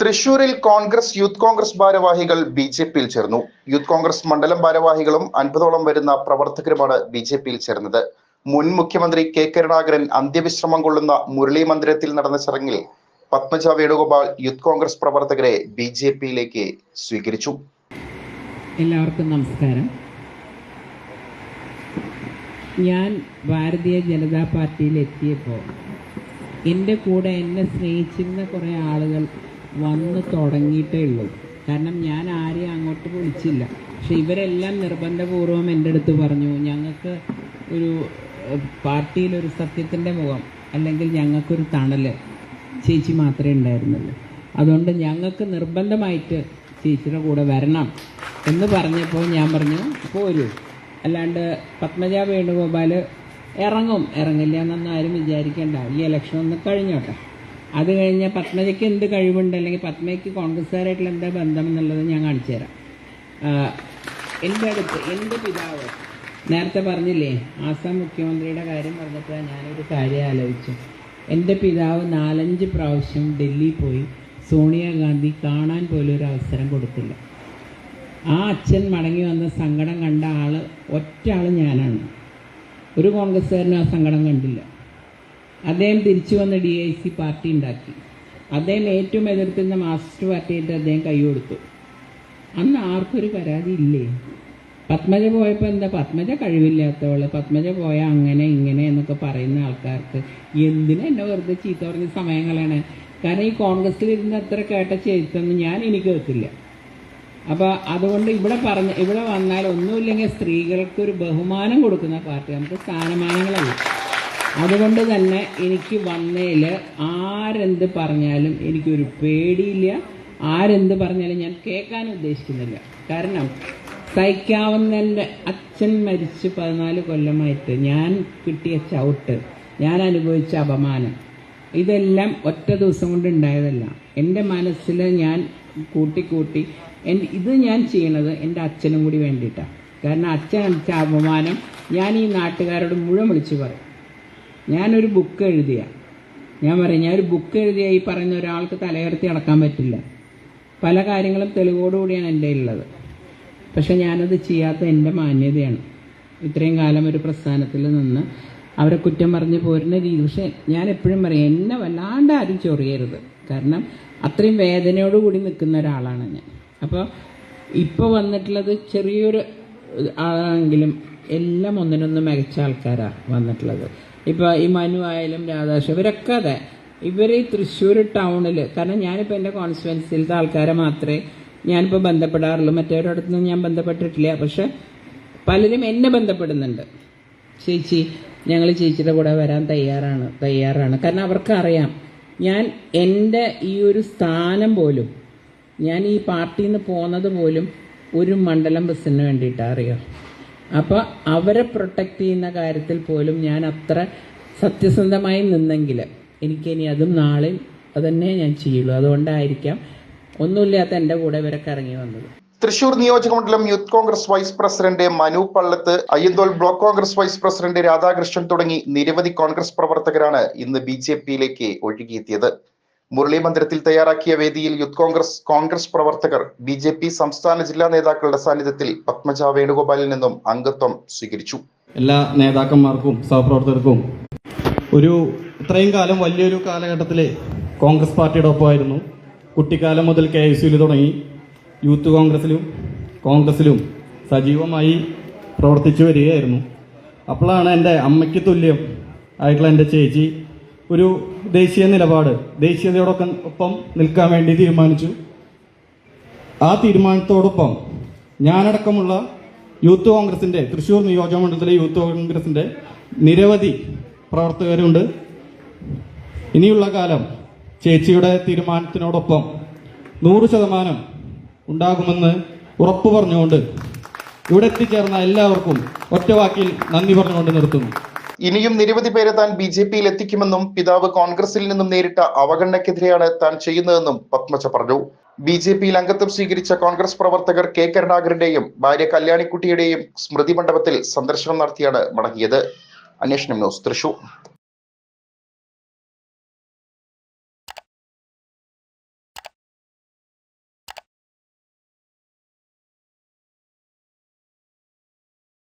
തൃശൂരിൽ കോൺഗ്രസ് യൂത്ത് കോൺഗ്രസ് ഭാരവാഹികൾ B J പിയിൽ ചേർന്നു. യൂത്ത് കോൺഗ്രസ് മണ്ഡലം ഭാരവാഹികളും അൻപതോളം വരുന്ന പ്രവർത്തകരുമാണ് ബി ജെ പിയിൽ ചേർന്നത്. മുൻ മുഖ്യമന്ത്രി കെ കരുണാകരൻ അന്ത്യവിശ്രമം കൊള്ളുന്ന മുരളി മന്ദിരത്തിൽ നടന്ന ചടങ്ങിൽ പത്മജ വേണുഗോപാൽ യൂത്ത് കോൺഗ്രസ് പ്രവർത്തകരെ ബി ജെ പിയിലേക്ക് സ്വീകരിച്ചു. എല്ലാവർക്കും നമസ്കാരം. ഞാൻ ഭാരതീയ ജനതാ പാർട്ടിയിൽ എത്തിയപ്പോൾ എന്റെ കൂടെ എന്നെ സ്നേഹിച്ചിരുന്ന കുറേ ആളുകൾ വന്ന് തുടങ്ങിയിട്ടേ ഉള്ളൂ. കാരണം ഞാൻ ആരെയും അങ്ങോട്ട് വിളിച്ചില്ല. പക്ഷെ ഇവരെല്ലാം നിർബന്ധപൂർവം എന്റെ അടുത്ത് പറഞ്ഞു ഞങ്ങൾക്ക് ഒരു പാർട്ടിയിലൊരു സത്യത്തിന്റെ മുഖം അല്ലെങ്കിൽ ഞങ്ങൾക്കൊരു തണൽ ചേച്ചി മാത്രമേ ഉണ്ടായിരുന്നുള്ളൂ. അതുകൊണ്ട് ഞങ്ങൾക്ക് നിർബന്ധമായിട്ട് ചേച്ചിയുടെ കൂടെ വരണം. എന്ന് പറഞ്ഞപ്പോൾ ഞാൻ പറഞ്ഞു പോരൂ. അല്ലാണ്ട് പത്മജ വേണുഗോപാൽ ഇറങ്ങും. ഇറങ്ങില്ല എന്നൊന്നും ആരും വിചാരിക്കേണ്ട. ഈ ഇലക്ഷൻ ഒന്ന് കഴിഞ്ഞോട്ടെ. അത് കഴിഞ്ഞാൽ പത്മജയ്ക്ക് എന്ത് കഴിവുണ്ട്? അല്ലെങ്കിൽ പത്മയ്ക്ക് കോൺഗ്രസ്സുകാരായിട്ടുള്ള എന്താ ബന്ധം എന്നുള്ളത് ഞാൻ കാണിച്ചു തരാം. എന്റെ അടുത്ത് എന്റെ പിതാവ് നേരത്തെ പറഞ്ഞില്ലേ ആസാം മുഖ്യമന്ത്രിയുടെ കാര്യം പറഞ്ഞപ്പോൾ ഞാനൊരു കാര്യം ആലോചിച്ചു. എന്റെ പിതാവ് നാലഞ്ച് പ്രാവശ്യം ഡൽഹി പോയി സോണിയാഗാന്ധി കാണാൻ പോലും ഒരു അവസരം കൊടുത്തില്ല. ആ അച്ഛൻ മടങ്ങി വന്ന സങ്കടം കണ്ട ആൾ ഒറ്റ ആൾ ഞാനാണ്. ഒരു കോൺഗ്രസ്സുകാരനും ആ സങ്കടം കണ്ടില്ല. അദ്ദേഹം തിരിച്ചു വന്ന് ഡി ഐ സി പാർട്ടി ഉണ്ടാക്കി. അദ്ദേഹം ഏറ്റവും എതിർത്തിരുന്ന മാർക്സിസ്റ്റ് പാർട്ടിയായിട്ട് അദ്ദേഹം കൈ കൊടുത്തു. അന്ന് ആർക്കൊരു പരാതി ഇല്ലേ? പത്മജ പോയപ്പോൾ എന്താ? പത്മജ കഴിവില്ലാത്തവൾ. പത്മജ പോയ അങ്ങനെ ഇങ്ങനെ എന്നൊക്കെ പറയുന്ന ആൾക്കാർക്ക് എന്തിനാ എന്നെ വെറുതെ ചീത്ത പറഞ്ഞ സമയങ്ങളാണ് കാരണം ഈ കോൺഗ്രസ്സിൽ ഇരുന്ന് അത്ര കേട്ട ചരിത്രമൊന്നും ഞാൻ എനിക്ക് കേൾക്കില്ല. അപ്പോൾ അതുകൊണ്ട് ഇവിടെ പറഞ്ഞ ഇവിടെ വന്നാൽ ഒന്നുമില്ലെങ്കിൽ സ്ത്രീകൾക്ക് ഒരു ബഹുമാനം കൊടുക്കുന്ന പാർട്ടി. നമുക്ക് സ്ഥാനമാനങ്ങളല്ല. അതുകൊണ്ട് തന്നെ എനിക്ക് വന്നതിൽ ആരെന്ത് പറഞ്ഞാലും എനിക്കൊരു പേടിയില്ല. ആരെന്ത് പറഞ്ഞാലും ഞാൻ കേൾക്കാൻ ഉദ്ദേശിക്കുന്നില്ല. കാരണം സഹിക്കാവുന്നതിന്റെ അച്ഛൻ മരിച്ച് പതിനാല് കൊല്ലമായിട്ട് ഞാൻ കിട്ടിയ ചവിട്ട് ഞാൻ അനുഭവിച്ച അപമാനം ഇതെല്ലാം ഒറ്റ ദിവസം കൊണ്ട് ഉണ്ടായതല്ല. എന്റെ മനസ്സിൽ ഞാൻ കൂട്ടിക്കൂട്ടി എന്റെ ഇത് ഞാൻ ചെയ്യണത് എന്റെ അച്ഛനും കൂടി വേണ്ടിയിട്ടാണ്. കാരണം അച്ഛൻ അടിച്ച അപമാനം ഞാൻ ഈ നാട്ടുകാരോട് മുഴുവൻ വിളിച്ചു പറയും. ഞാനൊരു ബുക്ക് എഴുതിയ. ഞാൻ പറയും ഞാൻ ഒരു ബുക്ക് എഴുതിയ ഈ പറയുന്ന ഒരാൾക്ക് തലയുയർത്തി നടക്കാൻ പറ്റില്ല. പല കാര്യങ്ങളും തെളിവോടുകൂടിയാണ് എന്റെ ഉള്ളത്. പക്ഷെ ഞാനത് ചെയ്യാത്ത എന്റെ മാന്യതയാണ്. ഇത്രയും കാലം ഒരു പ്രസ്ഥാനത്തിൽ നിന്ന് അവരെ കുറ്റം പറഞ്ഞ് പോരുന്ന രീതി പക്ഷെ ഞാൻ എപ്പോഴും പറയും എന്നെ വല്ലാണ്ട് ആരും ചൊറിയരുത്. കാരണം അത്രയും വേദനയോടുകൂടി നിൽക്കുന്ന ഒരാളാണ് ഞാൻ. അപ്പോൾ ഇപ്പോൾ വന്നിട്ടുള്ളത് ചെറിയൊരു ആളാണെങ്കിലും എല്ലാം ഒന്നിനൊന്ന് മികച്ച ആൾക്കാരാണ് വന്നിട്ടുള്ളത്. ഇപ്പോൾ ഈ മനു ആയാലും രാധാകൃഷ്ണൻ ഇവരൊക്കെ അതെ. ഇവർ ഈ തൃശ്ശൂർ ടൗണിൽ കാരണം ഞാനിപ്പോൾ എന്റെ കോൺസ്റ്റുവൻസിയിലത്തെ ആൾക്കാരെ മാത്രമേ ഞാനിപ്പോൾ ബന്ധപ്പെടാറുള്ളൂ. നിന്ന് ഞാൻ ബന്ധപ്പെട്ടിട്ടില്ല. പക്ഷെ പലരും എന്നെ ബന്ധപ്പെടുന്നുണ്ട്. ചേച്ചി ഞങ്ങൾ ചേച്ചിയുടെ കൂടെ വരാൻ തയ്യാറാണ് തയ്യാറാണ്. കാരണം അവർക്കറിയാം ഞാൻ എന്റെ ഈ ഒരു സ്ഥാനം പോലും ഞാൻ ഈ പാർട്ടിയിൽ നിന്ന് പോകുന്നത് പോലും ഒരു മണ്ഡലം ബസ്സിന് വേണ്ടിയിട്ടാണ് അറിയാം. അപ്പോൾ അവരെ പ്രൊട്ടക്റ്റ് ചെയ്യുന്ന കാര്യത്തിൽ പോലും ഞാൻ അത്ര സത്യസന്ധമായി നിന്നെങ്കിൽ എനിക്കിനി അതും നാളെ അതന്നെ ഞാൻ ചെയ്യുള്ളൂ. അതുകൊണ്ടായിരിക്കാം ഒന്നുമില്ലാത്ത എന്റെ കൂടെ ഇവരൊക്കെ ഇറങ്ങി വന്നത്. തൃശൂർ നിയോജക മണ്ഡലം youth Congress vice president Manu Pallath Ayyanthole block Congress vice president Radhakrishnan തുടങ്ങി നിരവധി കോൺഗ്രസ് പ്രവർത്തകരാണ് ഇന്ന് ബി ജെ പിയിലേക്ക് ഒഴുകിയെത്തിയത്. മുരളി മന്ദിരത്തിൽ തയ്യാറാക്കിയ വേദിയിൽ യൂത്ത് കോൺഗ്രസ് കോൺഗ്രസ് പ്രവർത്തകർ ബി ജെ പി സംസ്ഥാന ജില്ലാ നേതാക്കളുടെ സാന്നിധ്യത്തിൽ പത്മജ വേണുഗോപാലിൽ നിന്നും അംഗത്വം സ്വീകരിച്ചു. എല്ലാ നേതാക്കന്മാർക്കും സഹപ്രവർത്തകർക്കും ഒരു ഇത്രയും കാലം വലിയൊരു കാലഘട്ടത്തിലെ കോൺഗ്രസ് പാർട്ടിയുടെ ഒപ്പമായിരുന്നു. കുട്ടിക്കാലം മുതൽ കെ എസ് യുയിൽ തുടങ്ങി. യൂത്ത് കോൺഗ്രസിലും കോൺഗ്രസിലും സജീവമായി പ്രവർത്തിച്ചു വരികയായിരുന്നു. അപ്പോഴാണ് എന്റെ അമ്മയ്ക്ക് തുല്യം ആയിട്ടുള്ള എന്റെ ചേച്ചി ഒരു ദേശീയ നിലപാട് ദേശീയതയോടൊപ്പം ഒപ്പം നിൽക്കാൻ വേണ്ടി തീരുമാനിച്ചു. ആ തീരുമാനത്തോടൊപ്പം ഞാനടക്കമുള്ള യൂത്ത് കോൺഗ്രസിന്റെ തൃശൂർ നിയോജക മണ്ഡലത്തിലെ യൂത്ത് കോൺഗ്രസിന്റെ നിരവധി പ്രവർത്തകരുണ്ട്. ഇനിയുള്ള കാലം ചേച്ചിയുടെ തീരുമാനത്തിനോടൊപ്പം നൂറ് ശതമാനം ഉണ്ടാകുമെന്ന് ഉറപ്പു പറഞ്ഞുകൊണ്ട് ഇവിടെ എത്തിച്ചേർന്ന എല്ലാവർക്കും ഒറ്റവാക്കിൽ നന്ദി പറഞ്ഞുകൊണ്ട് നിർത്തുന്നു. ഇനിയും നിരവധി പേരെ താൻ ബി ജെ പിയിൽ എത്തിക്കുമെന്നും പിതാവ് കോൺഗ്രസിൽ നിന്നും നേരിട്ട അവഗണനയ്ക്കെതിരെയാണ് താൻ ചെയ്യുന്നതെന്നും പത്മജ പറഞ്ഞു. ബി ജെ പിയിൽ അംഗത്വം സ്വീകരിച്ച കോൺഗ്രസ് പ്രവർത്തകർ കെ കരുണാകരന്റെയും ഭാര്യ കല്യാണിക്കുട്ടിയുടെയും സ്മൃതി മണ്ഡപത്തിൽ സന്ദർശനം നടത്തിയാണ് മടങ്ങിയത്. അന്വേഷണം ന്യൂസ് തൃശൂർ.